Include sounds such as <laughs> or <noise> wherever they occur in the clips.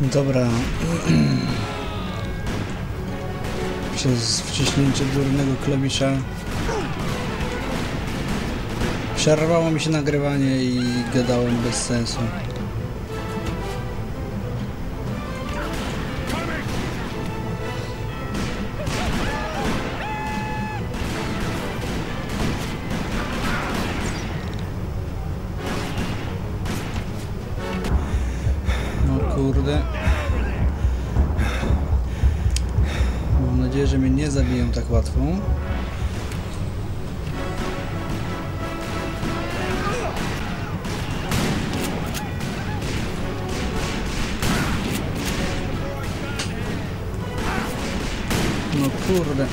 Dobra. <clears throat> Przez wciśnięcie durnego klawisza przerwało mi się nagrywanie i gadałem bez sensu. Kurde. Mam nadzieję, że mnie nie zabiją tak łatwo. No kurde.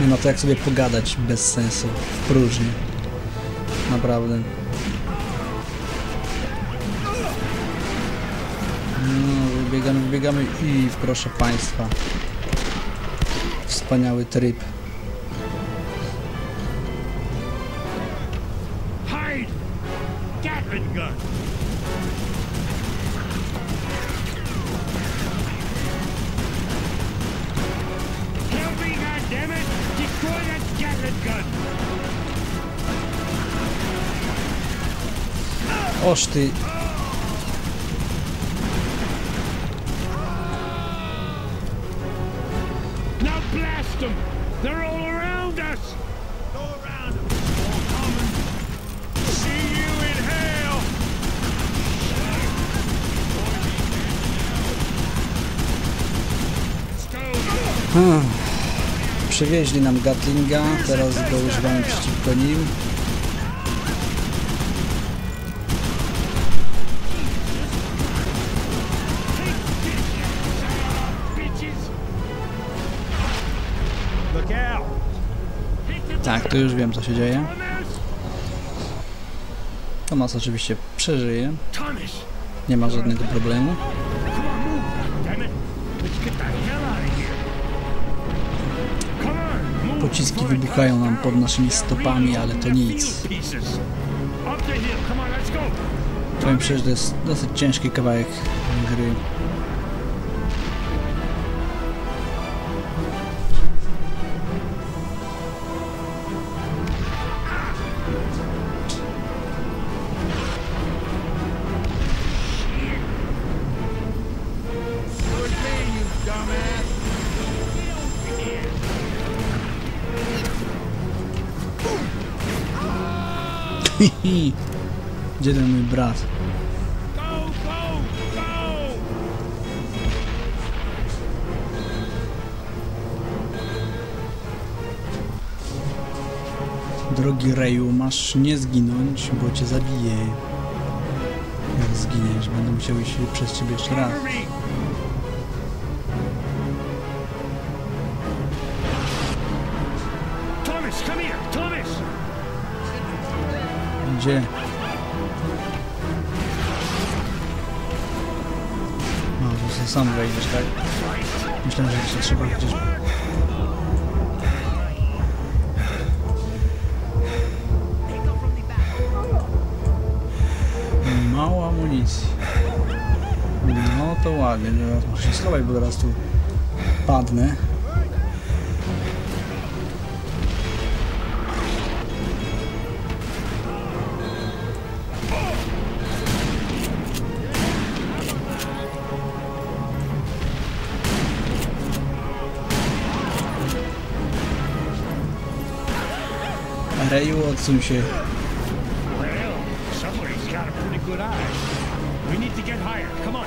Nie ma to jak sobie pogadać bez sensu, w próżni. Naprawdę. Wybiegamy, wybiegamy i proszę Państwa. Wspaniały tryb. Hide! Gatling them! They're all around us! Go around them! Go! Przywieźli nam Gatlinga, teraz go używamy przeciwko nim. To już wiem co się dzieje. Tomas oczywiście przeżyje, nie ma żadnego problemu. Pociski wybuchają nam pod naszymi stopami, ale to nic. Powiem szczerze, to jest dosyć ciężki kawałek gry. <laughs> Gdzie ten mój brat? Drogi Reju, masz nie zginąć, bo cię zabiję. Jak zginiesz, będę musiał iść przez ciebie jeszcze raz. Gdzie? No, to sobie sam wejdziesz, tak? Myślałem, że jeszcze trzeba chociaż... Mało amunicji. No to ładnie, teraz muszę schować, bo teraz tu padnę. Reju, odsuń się. Well, somebody's got a pretty good eye. We need to get higher. Come on.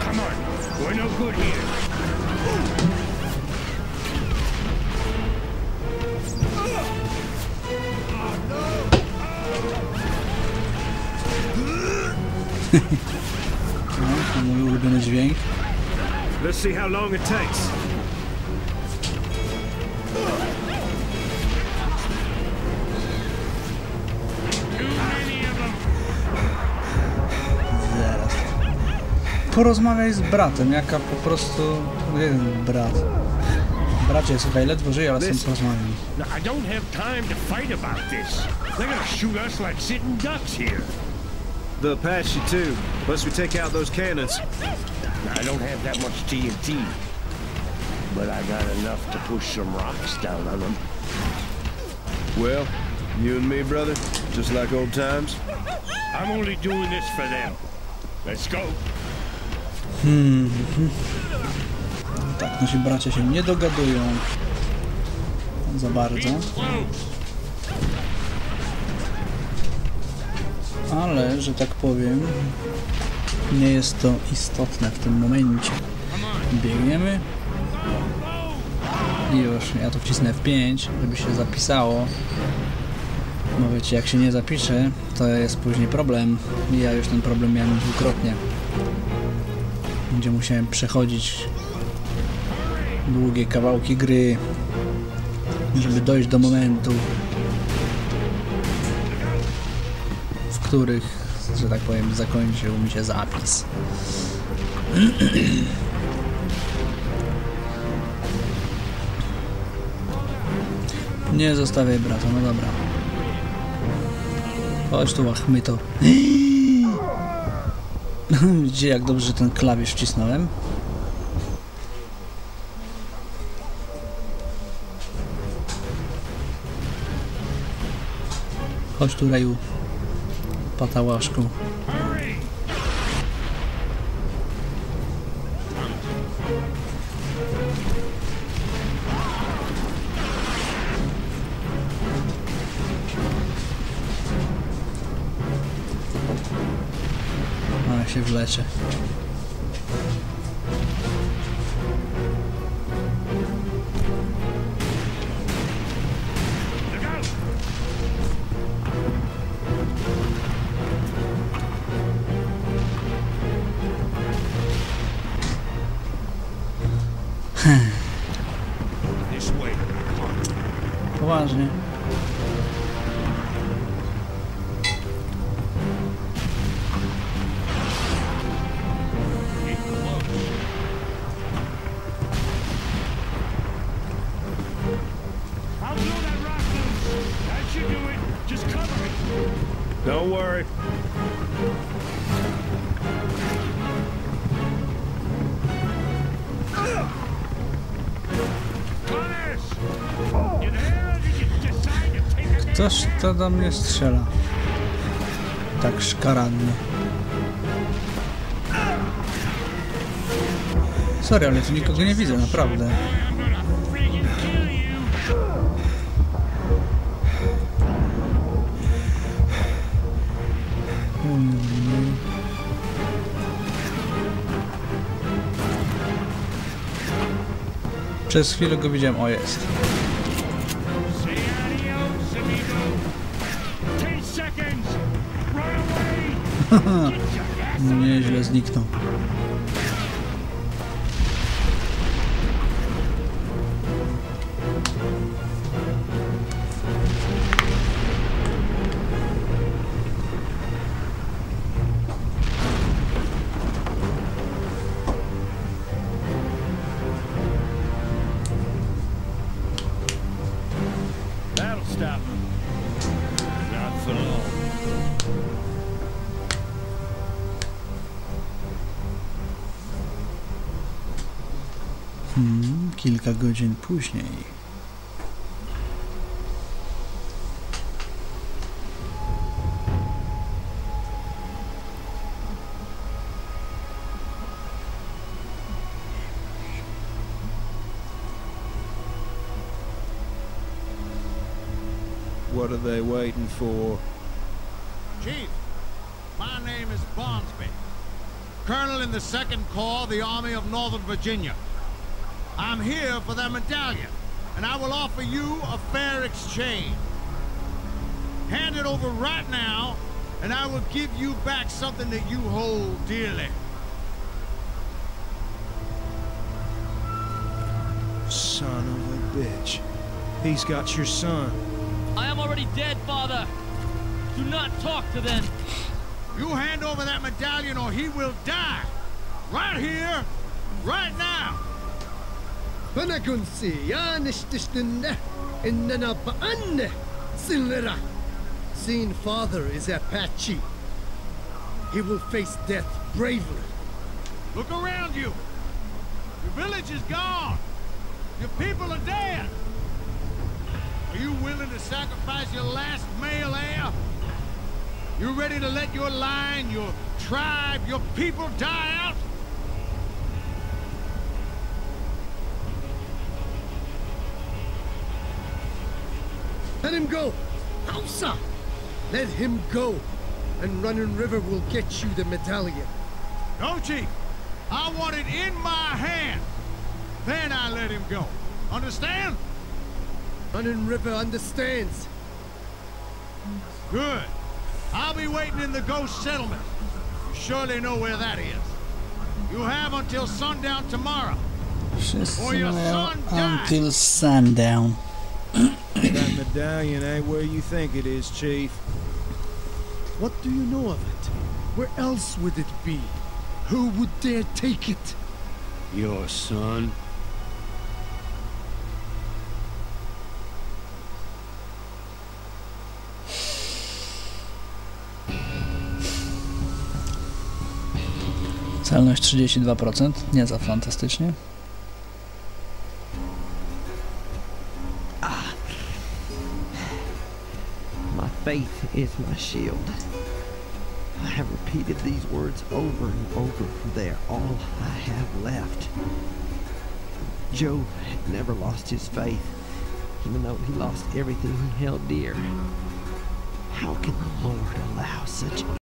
Come on. We're no good here. To <laughs> mój ulubiony dźwięk. Let's see how long it takes. Zaraz. Porozmawiaj z bratem, jaka po prostu... Jeden brat. Bracie, słuchaj, ledwo żyje, ale są porozmawiam. I don't have time to fight about this. They're gonna shoot us like sitting ducks here. They'll pass you too, once we take out those cannons. I don't have that much TNT, but I got enough to push some rocks down on them. Well, you and me, brother, just like old times. I'm only doing this for them. Let's go. Hmm. <laughs> Tak, nasi bracia się nie dogadują za bardzo, ale, że tak powiem, nie jest to istotne w tym momencie. Biegniemy i już, ja to wcisnę w 5, żeby się zapisało. No wiecie, jak się nie zapisze, to jest później problem. I ja już ten problem miałem dwukrotnie. Gdzie musiałem przechodzić długie kawałki gry, żeby dojść do momentu, których, że tak powiem, zakończył mi się zapis. <clears throat> Nie zostawiaj brata, no dobra. Chodź tu, Achmyto. <clears throat> Widzicie jak dobrze ten klawisz wcisnąłem? Chodź tu, Reju. Patałaszku. Hurry! A, się wleczę. Ktoś to do mnie strzela. Tak szkaradnie. Sorry, ale tu nikogo nie widzę, naprawdę. Przez chwilę go widziałem, o jest. Nie, źle zniknął. Hmm, kilka godzin później. What are they waiting for? Chief, my name is Barnsby, Colonel in the Second Corps, the Army of Northern Virginia. I'm here for that medallion, and I will offer you a fair exchange. Hand it over right now, and I will give you back something that you hold dearly. Son of a bitch. He's got your son. I am already dead, father. Do not talk to them. You hand over that medallion or he will die. Right here, right now. Panagunsi, Yanishtishtin, Inana Baan, Sinlera. Seeing father is Apache. He will face death bravely. Look around you. Your village is gone. Your people are dead. Are you willing to sacrifice your last male heir? You ready to let your line, your tribe, your people die out? Let him go! Hausa! Let him go, and Running River will get you the medallion. No, Chief. I want it in my hand. Then I let him go. Understand? Running River understands. Good. I'll be waiting in the ghost settlement. You surely know where that is. You have until sundown tomorrow. Wszyscy Or your uh, son died. until sundown. That medallion ain't where you think it is, Chief. What do you know of it? Where else would it be? Who would dare take it? Your son. Celność 32%, nie za fantastycznie. Faith is my shield. I have repeated these words over and over. for They are all I have left. Joe had never lost his faith, even though he lost everything he held dear. How can the Lord allow such